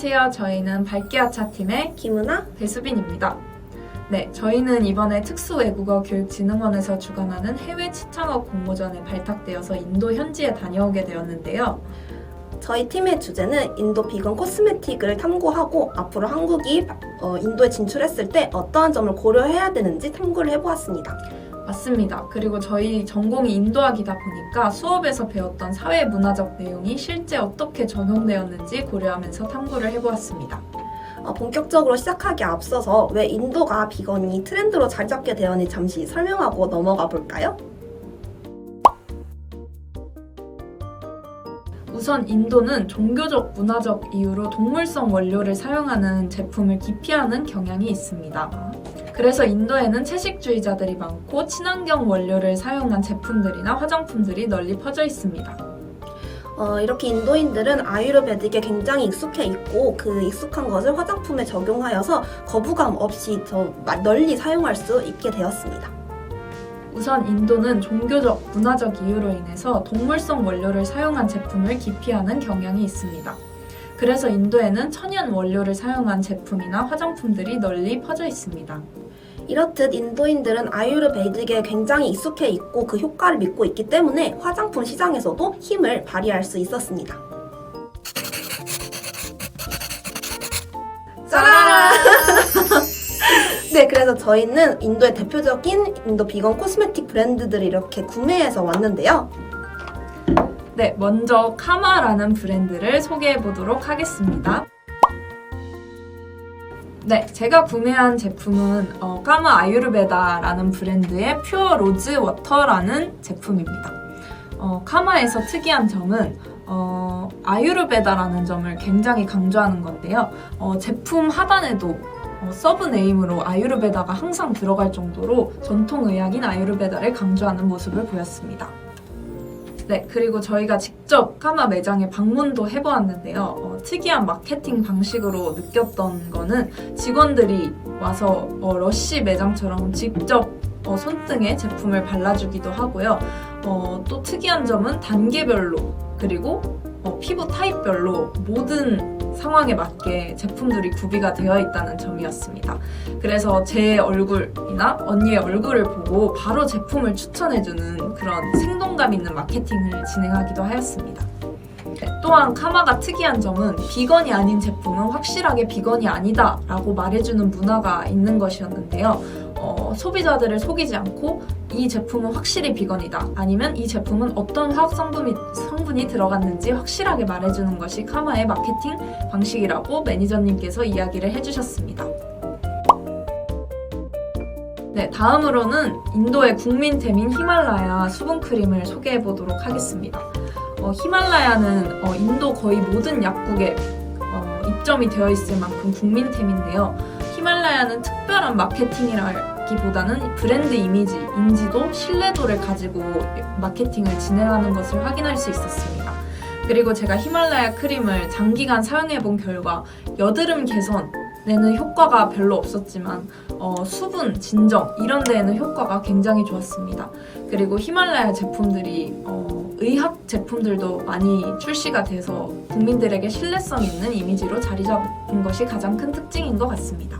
안녕하세요. 저희는 밝기아차 팀의 김은아? 배수빈입니다. 네, 저희는 이번에 특수외국어 교육진흥원에서 주관하는 해외 추천업 공모전에 발탁되어서 인도 현지에 다녀오게 되었는데요. 저희 팀의 주제는 인도 비건 코스메틱을 탐구하고 앞으로 한국이 어, 인도에 진출했을 때 어떠한 점을 고려해야 되는지 탐구를 해보았습니다. 맞습니다. 그리고 저희 전공이 인도학이다 보니까 수업에서 배웠던 사회 문화적 내용이 실제 어떻게 적용되었는지 고려하면서 탐구를 해보았습니다. 어, 본격적으로 시작하기 앞서서 왜 인도가 비건이 트렌드로 자리 잡게 되었는지 잠시 설명하고 넘어가 볼까요? 우선 인도는 종교적, 문화적 이유로 동물성 원료를 사용하는 제품을 기피하는 경향이 있습니다. 그래서 인도에는 채식주의자들이 많고 친환경 원료를 사용한 제품들이나 화장품들이 널리 퍼져 있습니다. 어, 이렇게 인도인들은 아유르베딕에 굉장히 익숙해 있고 그 익숙한 것을 화장품에 적용하여서 거부감 없이 더 마- 널리 사용할 수 있게 되었습니다. 우선 인도는 종교적, 문화적 이유로 인해서 동물성 원료를 사용한 제품을 기피하는 경향이 있습니다. 그래서 인도에는 천연 원료를 사용한 제품이나 화장품들이 널리 퍼져 있습니다. 이렇듯 인도인들은 아유르베이직에 굉장히 익숙해 있고 그 효과를 믿고 있기 때문에 화장품 시장에서도 힘을 발휘할 수 있었습니다. 네, 그래서 저희는 인도의 대표적인 인도 비건 코스메틱 브랜드들을 이렇게 구매해서 왔는데요. 네, 먼저 카마라는 브랜드를 소개해 보도록 하겠습니다. 네, 제가 구매한 제품은 어, 까마 아유르베다라는 브랜드의 퓨어 로즈 워터라는 제품입니다. 어, 카마에서 특이한 점은 어, 아유르베다라는 점을 굉장히 강조하는 건데요. 어, 제품 하단에도 어, 서브 네임으로 아유르베다가 항상 들어갈 정도로 전통 의학인 아유르베다를 강조하는 모습을 보였습니다. 네, 그리고 저희가 직접 카마 매장에 방문도 해보았는데요. 어, 특이한 마케팅 방식으로 느꼈던 거는 직원들이 와서 어, 러쉬 매장처럼 직접 어, 손등에 제품을 발라주기도 하고요. 어, 또 특이한 점은 단계별로 그리고 어, 피부 타입별로 모든 상황에 맞게 제품들이 구비가 되어 있다는 점이었습니다. 그래서 제 얼굴이나 언니의 얼굴을 보고 바로 제품을 추천해주는 그런 생동감 있는 마케팅을 진행하기도 하였습니다. 네, 또한 카마가 특이한 점은 비건이 아닌 제품은 확실하게 비건이 아니다 라고 말해주는 문화가 있는 것이었는데요. 어, 소비자들을 속이지 않고 이 제품은 확실히 비건이다 아니면 이 제품은 어떤 화학 성분이, 성분이 들어갔는지 확실하게 말해주는 것이 카마의 마케팅 방식이라고 매니저님께서 이야기를 해주셨습니다. 네, 다음으로는 인도의 국민 템인 히말라야 수분 크림을 소개해 보도록 하겠습니다. 어, 히말라야는 어, 인도 거의 모든 약국에 어, 입점이 되어 있을 만큼 국민템인데요. 히말라야는 특별한 마케팅이라 기보다는 브랜드 이미지, 인지도, 신뢰도를 가지고 마케팅을 진행하는 것을 확인할 수 있었습니다. 그리고 제가 히말라야 크림을 장기간 사용해 본 결과 여드름 개선 에는 효과가 별로 없었지만 어, 수분, 진정 이런 데에는 효과가 굉장히 좋았습니다. 그리고 히말라야 제품들이 어, 의학 제품들도 많이 출시가 돼서 국민들에게 신뢰성 있는 이미지로 자리 잡은 것이 가장 큰 특징인 것 같습니다.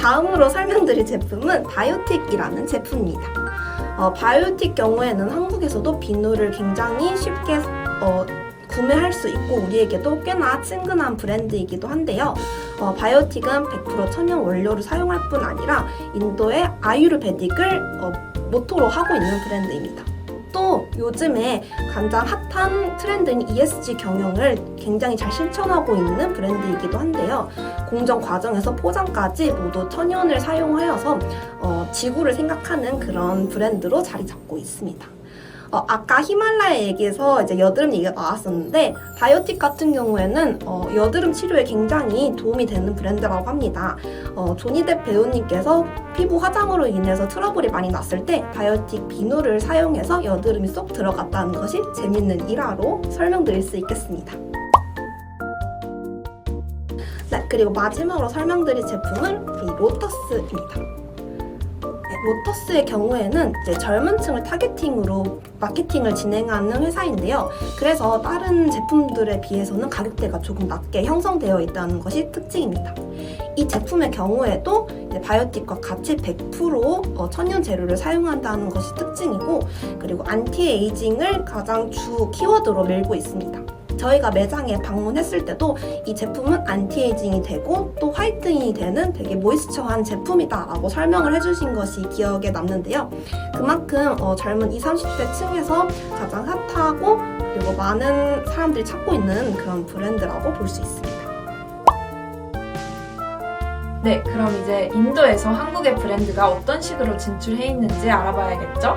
다음으로 설명드릴 제품은 바이오틱이라는 제품입니다. 어, 바이오틱 경우에는 한국에서도 비누를 굉장히 쉽게 어, 구매할 수 있고 우리에게도 꽤나 친근한 브랜드이기도 한데요. 어, 바이오틱은 100% 천연 원료를 사용할 뿐 아니라 인도의 아유르베딕을 어, 모토로 하고 있는 브랜드입니다. 또 요즘에 가장 핫한 트렌드인 ESG 경영을 굉장히 잘 실천하고 있는 브랜드이기도 한데요. 공정 과정에서 포장까지 모두 천연을 사용하여서 어, 지구를 생각하는 그런 브랜드로 자리 잡고 있습니다. 어, 아까 히말라야 얘기에서 이제 여드름 얘기가 나왔었는데 바이오틱 같은 경우에는 어, 여드름 치료에 굉장히 도움이 되는 브랜드라고 합니다. 어, 조니뎁 배우님께서 피부 화장으로 인해서 트러블이 많이 났을 때 바이오틱 비누를 사용해서 여드름이 쏙 들어갔다는 것이 재밌는 일화로 설명드릴 수 있겠습니다. 네, 그리고 마지막으로 설명드릴 제품은 이 로터스입니다. 네, 로터스의 경우에는 이제 젊은 층을 타겟팅으로 마케팅을 진행하는 회사인데요. 그래서 다른 제품들에 비해서는 가격대가 조금 낮게 형성되어 있다는 것이 특징입니다. 이 제품의 경우에도 바이오틱과 같이 100% 어, 천연 재료를 사용한다는 것이 특징이고 그리고 안티에이징을 가장 주 키워드로 밀고 있습니다. 저희가 매장에 방문했을 때도 이 제품은 안티에이징이 되고 또 화이트닝이 되는 되게 모이스처한 제품이다라고 설명을 해주신 것이 기억에 남는데요. 그만큼 어, 젊은 20, 30대 층에서 가장 핫하고 그리고 많은 사람들이 찾고 있는 그런 브랜드라고 볼 수 있습니다. 네, 그럼 이제 인도에서 한국의 브랜드가 어떤 식으로 진출해 있는지 알아봐야겠죠?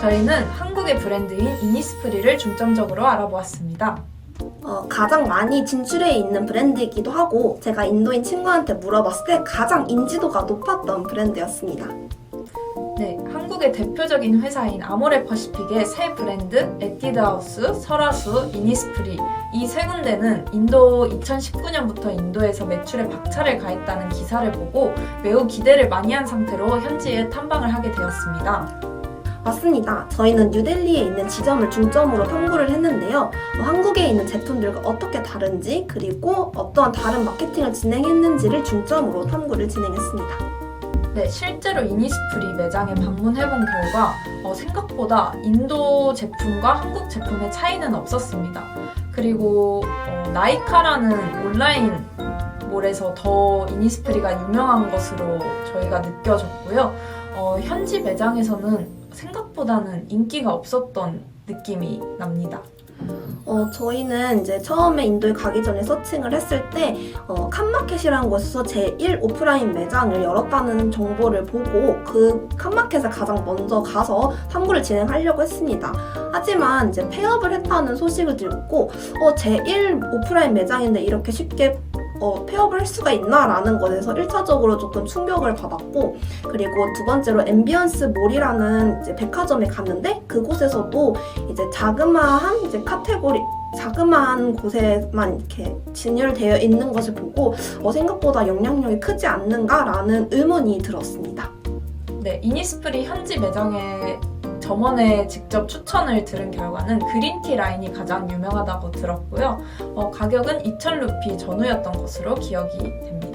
저희는 한국의 브랜드인 이니스프리를 중점적으로 알아보았습니다. 어, 가장 많이 진출해 있는 브랜드이기도 하고 제가 인도인 친구한테 물어봤을 때 가장 인지도가 높았던 브랜드였습니다. 네, 한국의 대표적인 회사인 아모레 퍼시픽의 새 브랜드 에뛰드하우스, 설화수, 이니스프리 이 세 군데는 인도 2019년부터 인도에서 매출에 박차를 가했다는 기사를 보고 매우 기대를 많이 한 상태로 현지에 탐방을 하게 되었습니다. 맞습니다. 저희는 뉴델리에 있는 지점을 중점으로 탐구를 했는데요. 어, 한국에 있는 제품들과 어떻게 다른지 그리고 어떠한 다른 마케팅을 진행했는지를 중점으로 탐구를 진행했습니다. 네, 실제로 이니스프리 매장에 방문해본 결과 어, 생각보다 인도 제품과 한국 제품의 차이는 없었습니다. 그리고 어, 나이카라는 온라인 몰에서 더 이니스프리가 유명한 것으로 저희가 느껴졌고요. 어, 현지 매장에서는 생각보다는 인기가 없었던 느낌이 납니다. 어, 저희는 이제 처음에 인도에 가기 전에 서칭을 했을 때 어, 칸마켓이라는 곳에서 제1 오프라인 매장을 열었다는 정보를 보고 그 칸마켓에 가장 먼저 가서 탐구를 진행하려고 했습니다. 하지만 이제 폐업을 했다는 소식을 듣고 어, 제1 오프라인 매장인데 이렇게 쉽게 어, 폐업을 할 수가 있나라는 것에서 1차적으로 조금 충격을 받았고 그리고 두 번째로 앰비언스 몰이라는 이제 백화점에 갔는데 그곳에서도 이제 자그마한 이제 카테고리 자그마한 곳에만 이렇게 진열되어 있는 것을 보고 어, 생각보다 영향력이 크지 않는가라는 의문이 들었습니다. 네, 이니스프리 현지 매장에 점원에 직접 추천을 들은 결과는 그린티 라인이 가장 유명하다고 들었고요. 어, 가격은 2,000루피 전후였던 것으로 기억이 됩니다.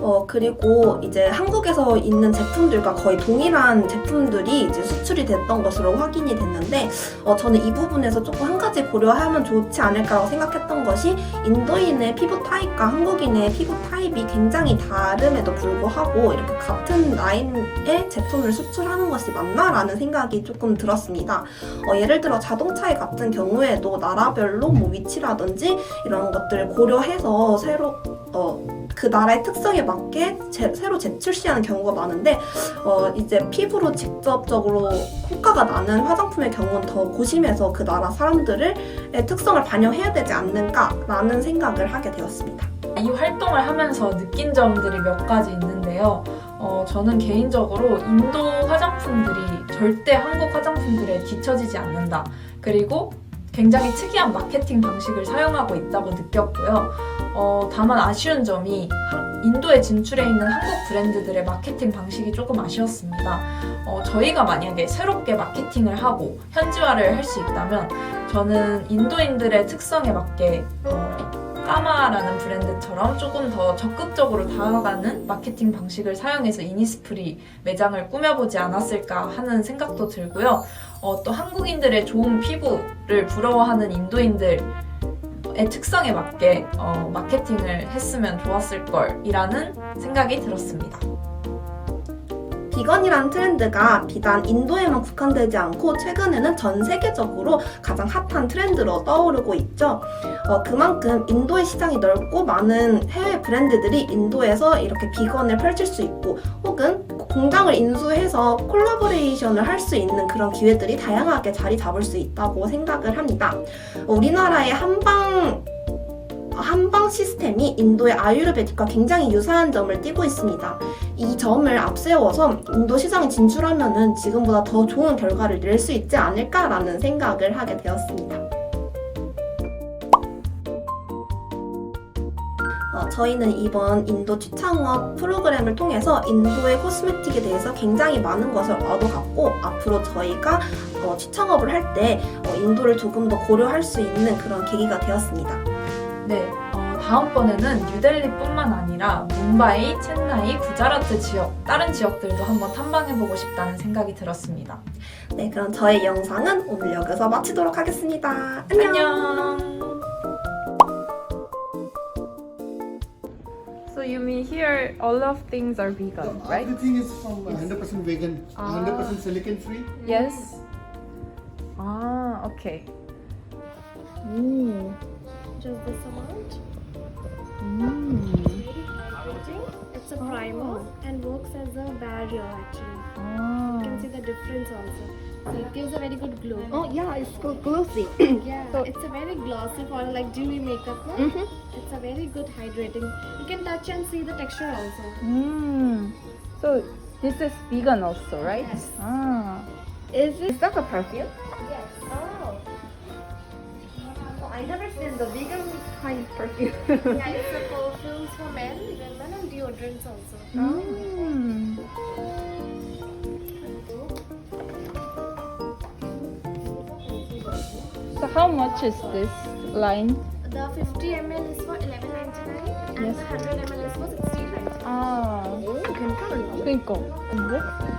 어, 그리고 이제 한국에서 있는 제품들과 거의 동일한 제품들이 이제 수출이 됐던 것으로 확인이 됐는데, 어, 저는 이 부분에서 조금 한 가지 고려하면 좋지 않을까라고 생각했던 것이 인도인의 피부 타입과 한국인의 피부 타입이 굉장히 다름에도 불구하고 이렇게 같은 라인의 제품을 수출하는 것이 맞나라는 생각이 조금 들었습니다. 어, 예를 들어 자동차에 같은 경우에도 나라별로 뭐 위치라든지 이런 것들을 고려해서 새로 어, 그 나라의 특성에 맞게 제- 새로 재출시하는 경우가 많은데 어, 이제 피부로 직접적으로 효과가 나는 화장품의 경우는 더 고심해서 그 나라 사람들의 특성을 반영해야 되지 않는가라는 생각을 하게 되었습니다. 이 활동을 하면서 느낀 점들이 몇 가지 있는데요. 어, 저는 개인적으로 인도 화장품들이 절대 한국 화장품들에 뒤처지지 않는다. 그리고 굉장히 특이한 마케팅 방식을 사용하고 있다고 느꼈고요. 어, 다만 아쉬운 점이 한- 인도에 진출해 있는 한국 브랜드들의 마케팅 방식이 조금 아쉬웠습니다. 어, 저희가 만약에 새롭게 마케팅을 하고 현지화를 할 수 있다면 저는 인도인들의 특성에 맞게 어, 까마라는 브랜드처럼 조금 더 적극적으로 다가가는 마케팅 방식을 사용해서 이니스프리 매장을 꾸며보지 않았을까 하는 생각도 들고요. 어, 또 한국인들의 좋은 피부를 부러워하는 인도인들 의 특성에 맞게 어, 마케팅을 했으면 좋았을 걸이라는 생각이 들었습니다. 비건이란 트렌드가 비단 인도에만 국한되지 않고 최근에는 전 세계적으로 가장 핫한 트렌드로 떠오르고 있죠. 어, 그만큼 인도의 시장이 넓고 많은 해외 브랜드들이 인도에서 이렇게 비건을 펼칠 수 있고 혹은 공장을 인수해서 콜라보레이션을 할 수 있는 그런 기회들이 다양하게 자리 잡을 수 있다고 생각을 합니다. 어, 우리나라의 한방 한방 시스템이 인도의 아유르베틱과 굉장히 유사한 점을 띠고 있습니다. 이 점을 앞세워서 인도 시장에 진출하면은 지금보다 더 좋은 결과를 낼 수 있지 않을까라는 생각을 하게 되었습니다. 어, 저희는 이번 인도 취창업 프로그램을 통해서 인도의 코스메틱에 대해서 굉장히 많은 것을 얻어갔고 앞으로 저희가 어, 취창업을 할때 어, 인도를 조금 더 고려할 수 있는 그런 계기가 되었습니다. 네, 어, 다음번에는 뉴델리뿐만 아니라 뭄바이, 첸나이, 구자라트 지역, 다른 지역들도 한번 탐방해보고 싶다는 생각이 들었습니다. 네, 그럼 저의 영상은 오늘 여기서 마치도록 하겠습니다. 안녕. 안녕! So you mean here all of things are vegan, right? Everything is from 100% vegan, Ah. 100% silicon free. Yes. Ah, okay. Ooh. just this amount. Mm. It's a primer and works as a barrier actually. You can Ah. see the difference also. So it gives a very good glow. Oh yeah, it's so glossy. Yeah, So- it's a very glossy for like dewy makeup. No? Mhm. It's a very good hydrating. You can touch and see the texture also. Mm. So this is vegan also, right? Yes. Ah. Is it? Is that a perfume? Yes. Oh. oh I never seen the vegan High perfume. yeah, it's the perfumes for men, women, and deodorants also. Mm. So how much is this line? The 50 ml is for 11.99 and yes. the 100 ml is for 16.99. Ah. Oh, you can count. Cinco. And this?